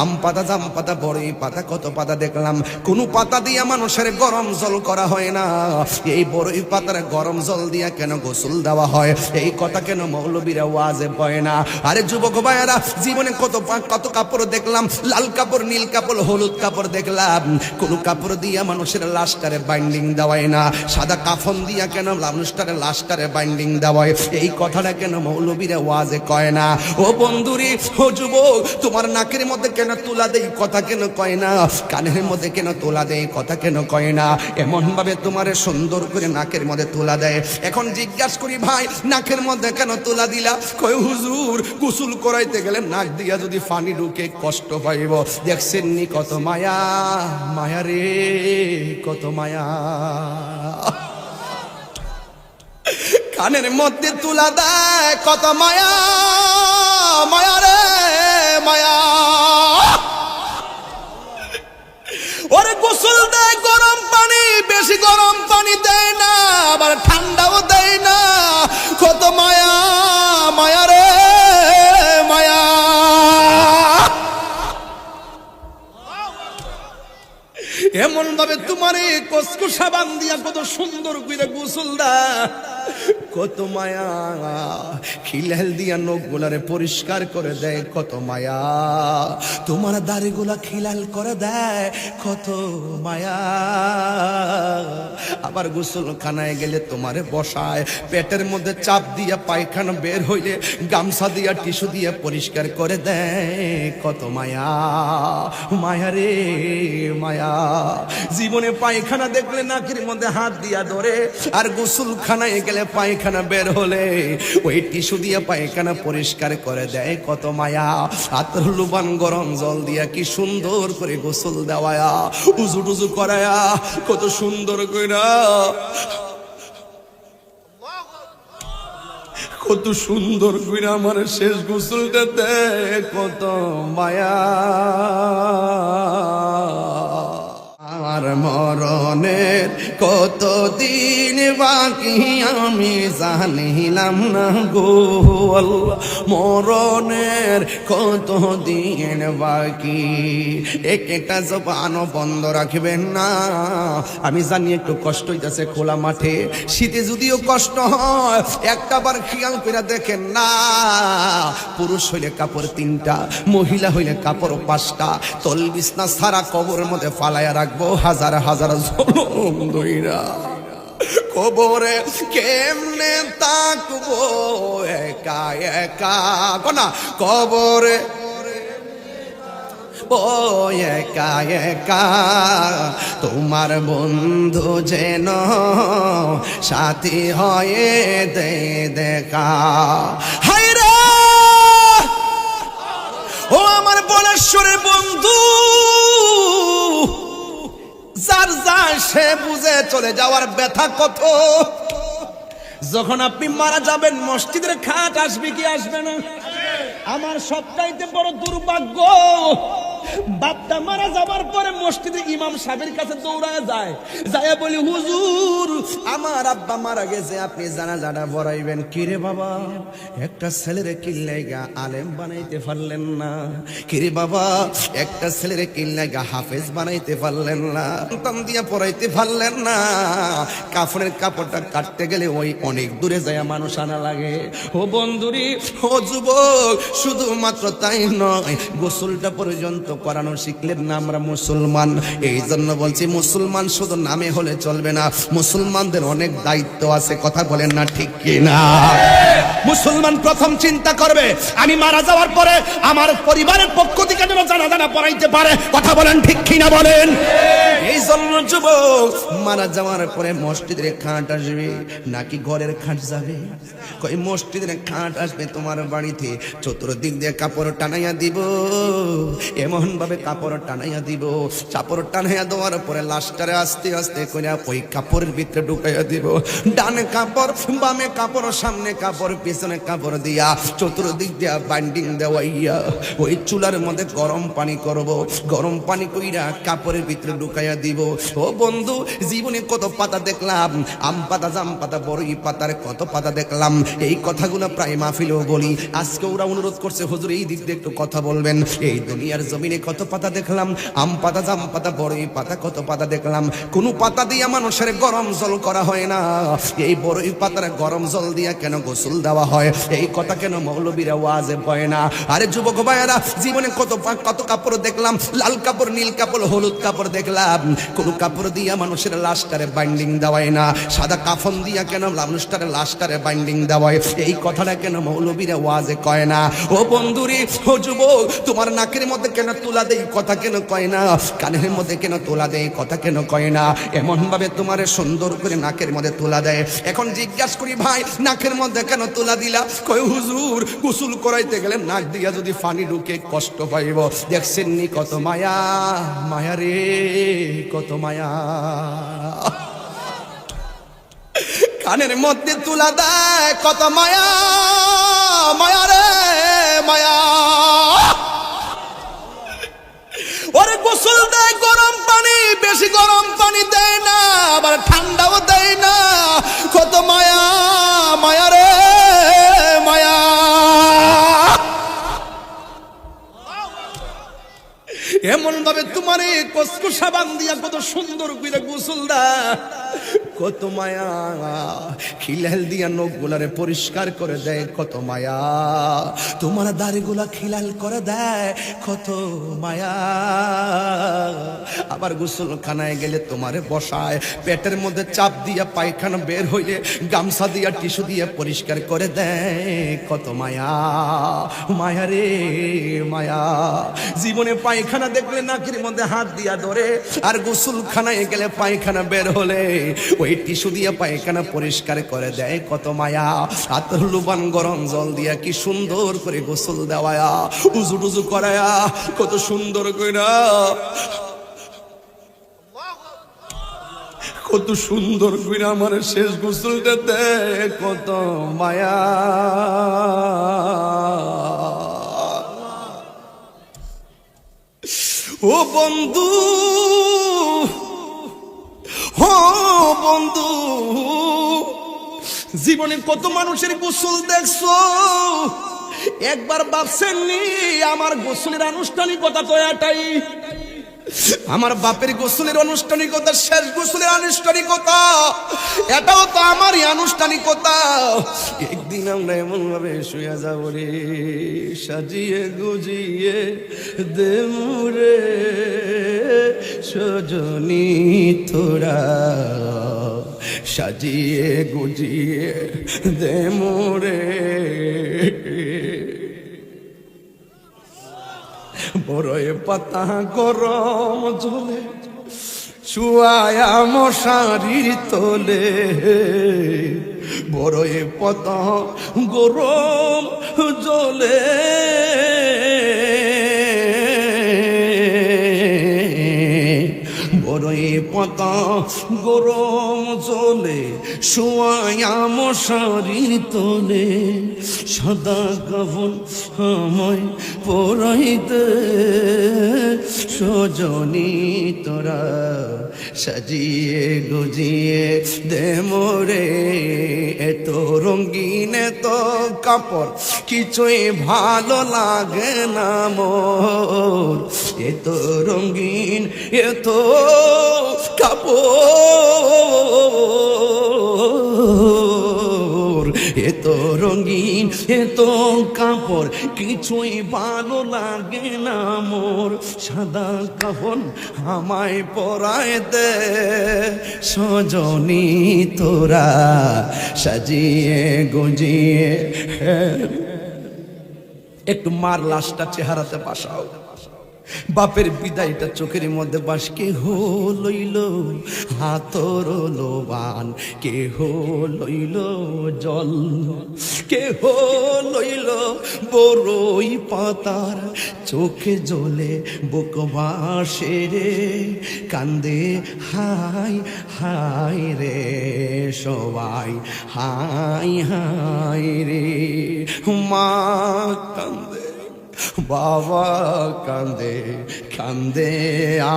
আম পাতা, জাম পাতা, বড়ই পাতা, কত পাতা দেখলাম। কোন পাতা দিয়া মানুষের গরম জল করা হয় না। এই বড়ই পাতার গরম জল দিয়া কেন গোসল দেওয়া হয়? এই কথা কেন মৌলবীরা ওয়াজে পয় না? আরে যুবক ভাইয়েরা, জীবনে কত কত কাপড় দেখলাম। লাল কাপড়, নীল কাপড়, হলুদ কাপড় দেখলাম। কোন কাপড় দিয়া মানুষের লাশটারে বাইন্ডিং দেওয়ায় না। সাদা কাফন দিয়া কেন মানুষটারে লাশটারে বাইন্ডিং দেওয়ায়? এই কথাটা কেন মৌলবীরা ওয়াজে কয় না? ও বন্ধুরি, ও যুবক, তোমার নাকের মধ্যে কেন তোলা দেই, কথা কেন কয় না? কানের মধ্যে কেন তোলা দেয় কথা কেন কয় না? এমন ভাবে তোমার সুন্দর করে নাকের মধ্যে তোলা দেয়। এখন জিজ্ঞাসা করি, ভাই, নাকের মধ্যে কেন তোলা দিলা? কয়, হুজুর, গোসল করাইতে গেলে নাক দিয়া যদি পানি ঢুকে কষ্ট পাইব। দেখছেন নি কত মায়া? মায়া রে, কত মায়া। কানের মধ্যে তুলা দেয়, কত মায়া? মায়া রে, মায়া। ওরে গোসল দেয় গরম পানি, বেশি গরম পানি দেয় না, আবার ঠান্ডাও দেয় না। কত মায়া মায়া রে, মায়া। এমন ভাবে তোমার কসকু সাবান দিয়া কত সুন্দর করে গোসল দা কত মায়া। খিলাল দিয়া নখ গুলারে পরিষ্কার করে দেয়, কত মায়া। তোমার দাড়ি গুলা খিলাল করে দেয়, কত মায়া। আবার গোসল খানায় গেলে তোমারে বসায়, পেটের মধ্যে চাপ দিয়া পায়খানা বের হইলে গামছা দিয়া টিস্যু দিয়ে পরিষ্কার করে দেয়, কত মায়া। মায়া রে, মায়া। জীবনে পায়খানা দেখলে নাকের মধ্যে হাত দিয়া ধরে, আর গোসলখানায় গেলে পায়খানা বের হলে ওই টিস্যু দিয়ে পায়খানা পরিষ্কার করে দেয়। কত মায়া। আতর লুবান গরম জল দিয়া কি সুন্দর করে গোসল দেওয়ায়া, উজু টুজু করায়া, কত সুন্দর কইরা। কত সুন্দর করে আমার শেষ গোসলটা দেয় কত মায়া। মরণের কত দিন বাকি আমি জানিলাম না গো আল্লাহ। কত দিন বাকি? এক একটা জবানও বন্ধ রাখবেন না। আমি জানি একটু কষ্ট হইতেছে খোলা মাঠে। শীতে যদিও কষ্ট হয়, একটা বার খেয়াল করে দেখেন না। পুরুষ হইলে কাপড় তিনটা, মহিলা হইলে কাপড় পাঁচটা। তল বিছনা সারা কবরের মধ্যে ফালাইয়া রাখব, হাজার হাজার জলম দইরা কবরে কেমনে তাকবো? একা একা, কোনা, কবরে। ও, একা একা, তোমার বন্ধু যেন সাথী হয়ে দে, দেখা। রে ও, আমার বলেশ্বরের বন্ধু! যার যা, সে বুঝে চলে যাওয়ার ব্যথা কত। যখন আপনি মারা যাবেন, মসজিদের খাট আসবে কি আসবে না? আমার সবটাইতে বড় দুর্ভাগ্য বাপটা মারা যাবার পরে মসজিদে ইমাম সাহেবের কাছে দৌড়ায় যায়। যায় বলি, হুজুর, আমার আব্বা মারা গেছে, আপনি জানা জানা বড়াইবেন কিরে বাবা? একটা ছেলেরে কিল্লাইগা আলেম বানাইতে পারলেন না? কিরে বাবা? একটা ছেলেরে কিল্লাইগা হাফেজ বানাইতে পারলেন না? সন্তান দিয়া পড়াইতে পারলেন না। কাফনের কাপড়টা কাটতে গেলে ওই অনেক দূরে যায় মানুষ আনা লাগে। ও বন্ধুরি, ও যুবক, শুধুমাত্র তাই নয়, গোসলটা পর্যন্ত করানো শিখলেন না আমরা মুসলমান। এই জন্য বলছি মুসলমান শুধু নামে হলে চলবে না। মুসলমানদের অনেক দায়িত্ব আছে, কথা বলেন না ঠিক কি না মুসলমান প্রথম চিন্তা করবে, আমি মারা যাওয়ার পরে আমার পরিবারের পক্ষ থেকে যেন জানা জানা পড়াইতে পারে, কথা বলেন ঠিক কি না বলেন? এই জন্য যুবক, মারা যাওয়ার পরে মসজিদের খাট আসবে, নাকি ঘরের খাট যাবে? কই মসজিদের খাট আসবে তোমার বাড়িতে, চতুর্দিক দিয়ে কাপড় টানাইয়া দিব, এমন ভাবে কাপড় টানাইয়া দিব। কাপড় টানাইয়া দেওয়ার পরে লাস্টারে আস্তে আস্তে করে ওই কাপড়ের ভিতরে ঢুকাইয়া দিব। ডানে কাপড়, বামে কাপড়, সামনে কাপড়, পিছনে কাপড় দিয়া চতুর্দিক দিয়া বাইন্ডিং দেওয়াইয়া ওই চুলার মধ্যে গরম পানি করব। গরম পানি কইরা কাপড়ের ভিতরে ঢুকাইয়া দিব। ও বন্ধু, জীবনে কত পাতা দেখলাম। আম পাতা, জাম পাতা, বড়ই পাতার কত পাতা দেখলাম। এই কথাগুলো প্রায় মাহফিলেও বলি। আজকে ওরা অনুরোধ করছে, হুজুর এই দিক দিয়ে একটু কথা বলবেন। এই দুনিয়ার দুনিয়ার জমিনে কত পাতা দেখলাম, আম পাতা, জাম পাতা, বড়ই পাতা, কত পাতা দেখলাম। কোন পাতা দিয়া মানুষের গরম জল করা হয় না। এই বড়ই পাতার গরম জল দিয়া কেন গোসল দেওয়া হয়? এই কথা কেন মৌলবীরা ওয়াজে হয় না? আরে যুবক ভাইয়েরা, জীবনে কত কত কাপড় দেখলাম। লাল কাপড়, নীল কাপড়, হলুদ কাপড় দেখলাম। কোন কাপড় দিয়া মানুষের লাশটারে বাইন্ডিং দেওয়ায় না। সাদা কাফন দিয়া কেন মানুষটারে লাশটারে বাইন্ডিং দেওয়ায়? এই কথাটা কেন মৌলবীরা ওয়াজে কয় না? ও বন্ধুরি, ও যুবক, তোমার নাকের মধ্যে কেন তোলা দেই কথা কেন কয় না? কানের মধ্যে কেন তোলা দেয় কথা কেন কয় না? এমন ভাবে তোমার সুন্দর করে নাকের মধ্যে তোলা দেয়। এখন জিজ্ঞাসা করি, ভাই, নাকের মধ্যে কেন তোলা দিলা? কয়, হুজুর, গোসল করাইতে গেলে নাক দিয়া যদি পানি ঢুকে কষ্ট পাইব। দেখছেন নি কত মায়া? মায়া রে, কত মায়া। কানের মধ্যে তুলা দেয় কত মায়া? মায়া রে, মায়া। ওরে গোসল দেয় গরম পানি, বেশি গরম পানি দেয় না, আবার ঠান্ডাও দেয় না। কত মায়া মায়া রে, মায়া। এমন ভাবে তোমার কসকু সাবান দিয়া কত সুন্দর করে গোসল দা কত মায়া? খিলাল দিয়া নখ গুলারে পরিষ্কার করে দেয়, কত মায়া। তোমার দাড়িগুলা খিলাল করে দেয়, কত মায়া। আবার গোসলখানায় গেলে তোমারে বসায়, পেটের মধ্যে চাপ দিয়া পায়খানা বের হইলে গামছা দিয়া টিস্যু দিয়ে পরিষ্কার করে দেয়, কত মায়া। মায়া রে, মায়া। জীবনে পায়খানা দেখলে নাকের মধ্যে হাত দিয়া ধরে, আর গোসলখানায় গেলে পায়খানা বের হলে ওই টিস্যু দিয়ে পায়খানা পরিষ্কার করে দেয়, কত মায়া। আতর লুবান গরম জল দিয়া কি সুন্দর করে গোসল দেওয়ায়া, উজু টুজু করায়া, কত সুন্দর কইরা। কত সুন্দর কইরা আমার শেষ গোসলটা দেয় কত মায়া। ও বন্ধু ও বন্ধু, জীবনে কত মানুষের গোসল দেখছ? একবার ভাবছেন নি, আমার গোসলের আনুষ্ঠানিকতা তো এটাই। আমার বাপের গোসলের আনুষ্ঠানিকতা, শেষ গোসলের আনুষ্ঠানিকতা, এটাও তো আমারই আনুষ্ঠানিকতা। একদিন আমরা এমন ভাবে শুয়ে যাব রে, সাজিয়ে গুজিয়ে দেমুরে সজনী তোরা সাজিয়ে গুজিয়ে দেমুরে বড়ই পাতা গরম জলে শুয়ায়া মশারির তোলে। বড়ই পাতা গরম জলে। বড়ই পাতা গরম জলে, শুয়ায়া মশারির তোলে, সাদা কাবন আমায় পরাইতে। সজনী তোরা সাজিয়ে গুজিয়ে দে মোরে, এত রঙিন, এত কাপড়, কিছুই ভালো লাগে না মোর। এত রঙিন, এত কাপড় এত রঙিন এত কাপড়, কিছুই ভালো লাগে না মোর। সাদা কাপড় আমায় পরায় দে, সজনী তোরা সাজিয়ে গুজিয়ে। একটু মার লাশটা চেহারাতে বাসাও। বাপের বিদায়টা চোখের মধ্যে বাস কে লইল, হাতর লোবান কে লইল জল। কে লইল বড়ই পাতার চোখে জ্বলে বুক রে, কান্দে হাই হাই রে সবাই, হাই হাই রে। মা কান্দে বাবা কান্দে কান্দে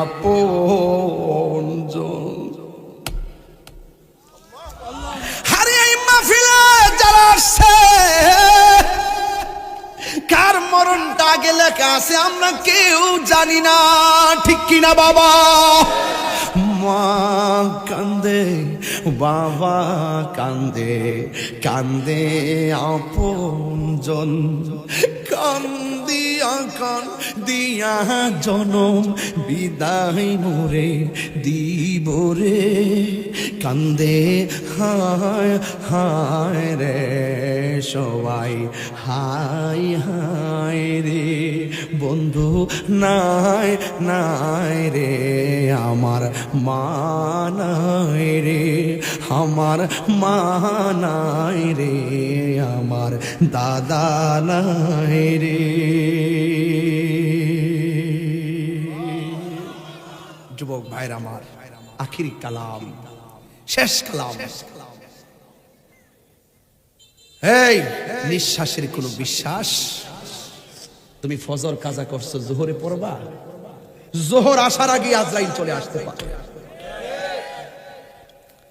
আপন হারে মাহফিলে যারা আসছে, কার মরণটা আগে লেখা আছে আমরা কেউ জানি না, ঠিক কিনা বাবা? মা কান্দে বাবা কান্দে কান্দে আপনজন কান্দিয়া কান দিয়া জনম, বিদায় মোরে দিব রে। কান্দে, হায় হায় রে, সবাই হাই হায় রে। বন্ধু নাই নাই রে, আমার মা নাই রে আমার মা নাই রে, আমার দাদা নাই রে। যুবক ভাইর আমার, আখিরি কালাম, শেষ কালাম। এই, নিঃশ্বাসের কোনো বিশ্বাস? তুমি ফজর কাজা করছ, জোহরে পড়বা? জোহর আসার আগে আজরাইল চলে আসতে পারে।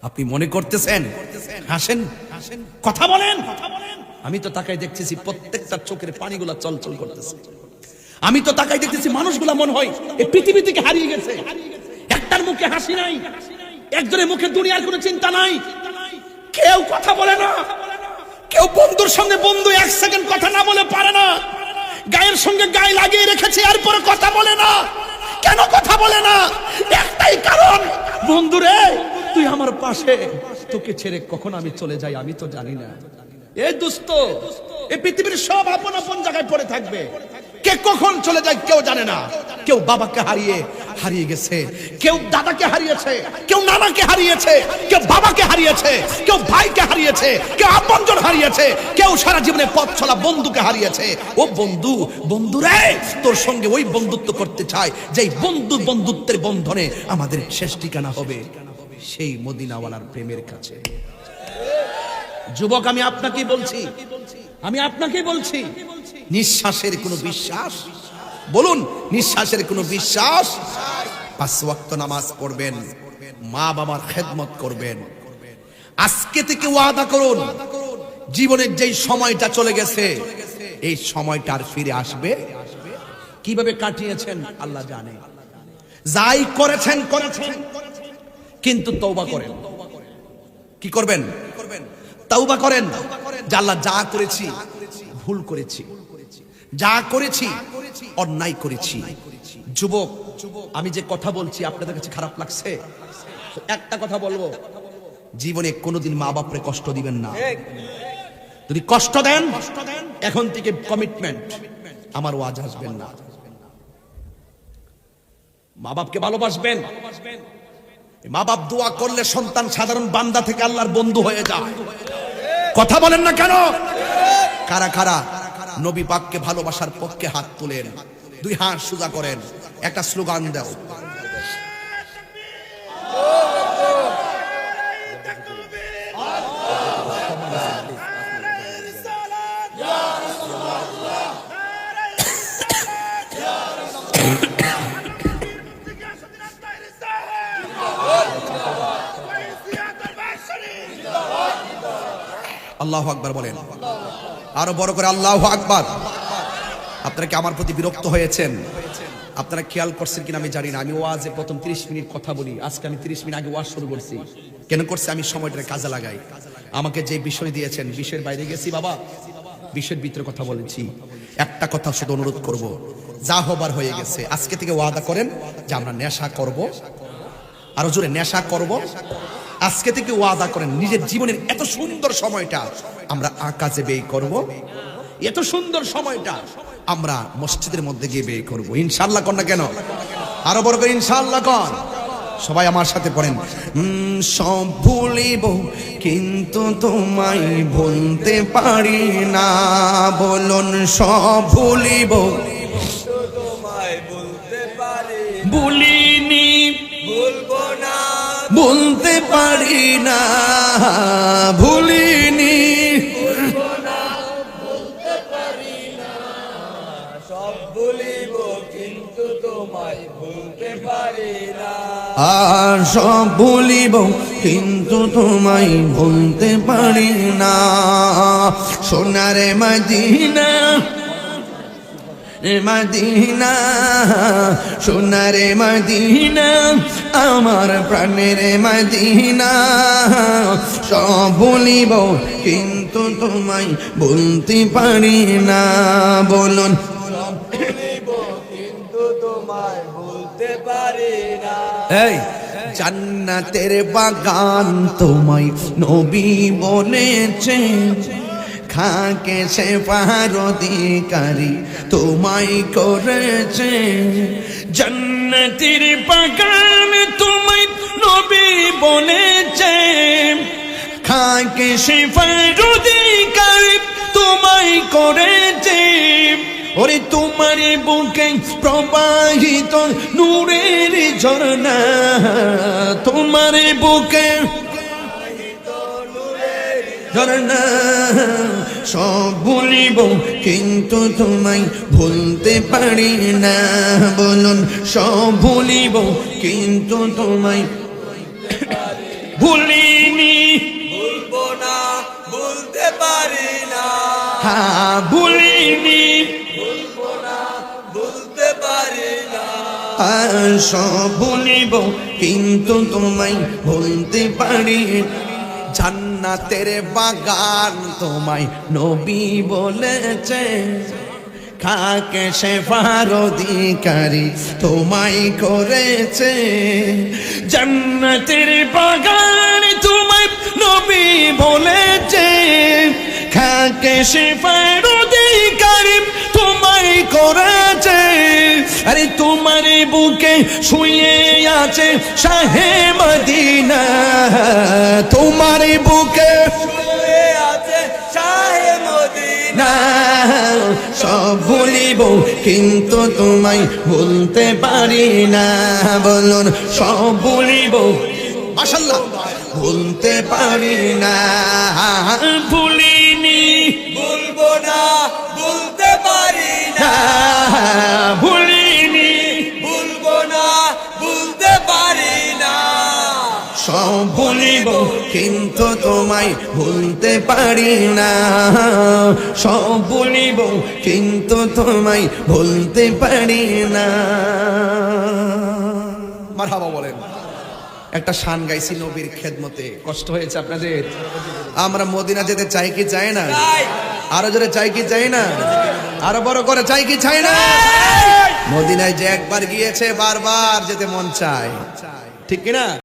আপনি মনে করতেছেন? হাসেন? কথা বলেন। আমি তো তাকাই দেখতেছি প্রত্যেকটা চোখের পানিগুলা চলচল করতেছে। আমি তো তাকাই দেখতেছি মানুষগুলা মনে হয় এই পৃথিবী থেকে হারিয়ে গেছে। একটার মুখে হাসি নাই, একজনের মুখে দুনিয়ার কোনো চিন্তা নাই। কেউ কথা বলে না, কেউ বন্ধুর সঙ্গে বন্ধু এক সেকেন্ড কথা না বলে পারে না। গায়ের সঙ্গে গায়ে লাগিয়ে রেখেছে, এরপরে কথা বলে না। কেন কথা বলে না? একটাই কারণ, বন্ধুরে তুই আমার পাশে। তোকে ছেড়ে কখন আমি চলে যাই আমি তো জানি না। এ দুস্ত এই পৃথিবীর সব আপন আপন জায়গায় পড়ে থাকবে। কে কখন চলে যায় কেউ জানে না। কেউ বাবাকে হারিয়ে হারিয়ে গেছে। কেউ দাদাকে হারিয়েছে। কেউ নানাকে হারিয়েছে। কেউ বাবাকে হারিয়েছে। কেউ ভাইকে হারিয়েছে। কেউ আপনজন হারিয়েছে। কেউ সারা জীবনে পথ চলা বন্ধুকে হারিয়েছে। ও বন্ধু বন্ধু রে, তোর সঙ্গে ওই বন্ধুত্ব করতে চায়, যেই বন্ধু বন্ধুত্বের বন্ধনে আমাদের শেষ ঠিকানা হবে। সেই মদিনাওয়ালার প্রেমের কাছে। যুবক, আমি আপনাকে বলছি। আমি আপনাকে বলছি। নিঃশ্বাসের কোনো বিশ্বাস? বলুন, নিঃশ্বাসের কোনো বিশ্বাস? পাঁচ ওয়াক্ত নামাজ পড়বেন, মা বাবার খেদমত করবেন। আজকে থেকে ওয়াদা করুন, জীবনের যেই সময়টা চলে গেছে, এই সময়টা আর ফিরে আসবে? কীভাবে কাটিয়েছেন? আল্লাহ জানে। যাই করেছেন করেছেন। কিন্তু তৌবা করেন। কি করবেন? তাওবা করেন। আল্লাহ যা করেছি, ভুল করেছি, যা করেছি, অন্যায় করেছি। যুবক, আমি যে কথা বলছি আপনাদের কাছে খারাপ লাগছে? একটা কথা বলব। জীবনে কোনোদিন মা বাপরে কষ্ট দিবেন না। যদি কষ্ট দেন, এখন থেকে কমিটমেন্ট আমার ওয়াজ আসবেন না। মা বাপকে ভালোবাসবেন। মা বাপ দোয়া করলে সন্তান সাধারণ বান্দা থেকে আল্লাহর বন্ধু হয়ে যায়। কথা বলেন না কেন? কারা কারা? নবী পাককে ভালোবাসার পক্ষে হাত তুলেন। দুই হাত সোজা করেন। একটা স্লোগান দাও। আল্লাহ আকবার বলেন। আরও বড় করে আল্লাহ আকবার। আপনারা কি আমার প্রতি বিরক্ত হয়েছেন? আপনারা খেয়াল করছেন কিনা আমি জানি না। আমি ওয়াজে প্রথম 30 মিনিট কথা বলি। আজকে আমি 30 মিনিট আগে ওয়াজ শুরু করছি। কেন করছে? আমি সময়টা কাজে লাগাই। আমাকে যে বিষয় দিয়েছেন, বিষয়ের বাইরে গেছি বাবা। বিষয়ের ভিতরে কথা বলেছি। একটা কথা শুধু অনুরোধ করব। যা হবার হয়ে গেছে। আজকে থেকে ওয়াদা করেন যে আমরা নেশা করব। আরও জোরে নেশা করব। আজকে থেকে ওয়াদা করেন নিজের জীবনের এত সুন্দর সময়টা আমরা আকাশে ব্যয় করব। এত সুন্দর সময়টা আমরা মসজিদের মধ্যে গিয়ে ব্যয় করব। ইনশাল্লাহ কন না কেন? আরও বড় করে ইনশাল্লাহ কন সবাই আমার সাথে পড়েন। সব ভুলিব কিন্তু তোমায় ভুলতে পারি না। বলুন সব ভুলিব। তোমায় ভুলিনি। বলতে পারি না ভুলিনি। সব বলিব কিন্তু তোমায় বলতে পারি না। আর সব ভুলিব কিন্তু তোমায় ভুলতে পারি না। সোনারে মদিনা মদিনা সোনারে মদিনা আমার প্রাণের মদিনা। সব বলিব কিন্তু তোমায় বলতে পারি না। বলুন। বলিব কিন্তু তোমায় বলতে পারি না। এই জান্নাতের বাগান তোমায় নবী বলেছে। খাকে সে পাহার অধিকারী তোমায় করেছে। জান্নাতের বাগান তোমায় নবী বলেছে খাকে সে পাহার অধিকারী তোমায় করেছে। ওরে তোমার বুকে প্রবাহিত নূরের ঝর্ণা, তোমার বুকে ঝর্ণা। সব ভুলিব কিন্তু তোমায় ভুলতে পারি না। বলুন সব ভুলিব কিন্তু তোমায় ভুলিনি। ভুলবো না বলতে পারি না। হ্যাঁ ভুলিনি। ভুলবো না বলতে পারি না। সব ভুলিব কিন্তু তোমায় ভুলতে পারি জান্নাতের বাগান তোমায় নবী বলেছে। খাকে সে অধিকারী তোমায় করেছে। জান্নাতের বাগান তোমায় নবী বলেছে। খাকে সে অধিকারী বুকে শুয়ে আছে শাহে মদিনা। তোমার বুকে শুয়ে আছে শাহে মদিনা। সব ভুলিব কিন্তু তোমায় বলতে পারি না। বলুন সব ভুলিব মাশাল্লাহ বলতে পারি না। ভুলিনি সব ভুলিব কিন্তু তোমায় ভুলতে পারি না। সব ভুলিব কিন্তু তোমায় ভুলতে পারি না। মারহাবা বলেন একটা শান গাইছি নবীর খেদমতে। কষ্ট হয়েছে আপনাদের? আমরা মদিনা যেতে চাই কি চাই না। আরও জোরে চাই কি চাই না? আরও বড় করে চাই কি চাই না? মদিনায় যে একবার গিয়েছে বারবার যেতে মন চায়। ঠিক কিনা?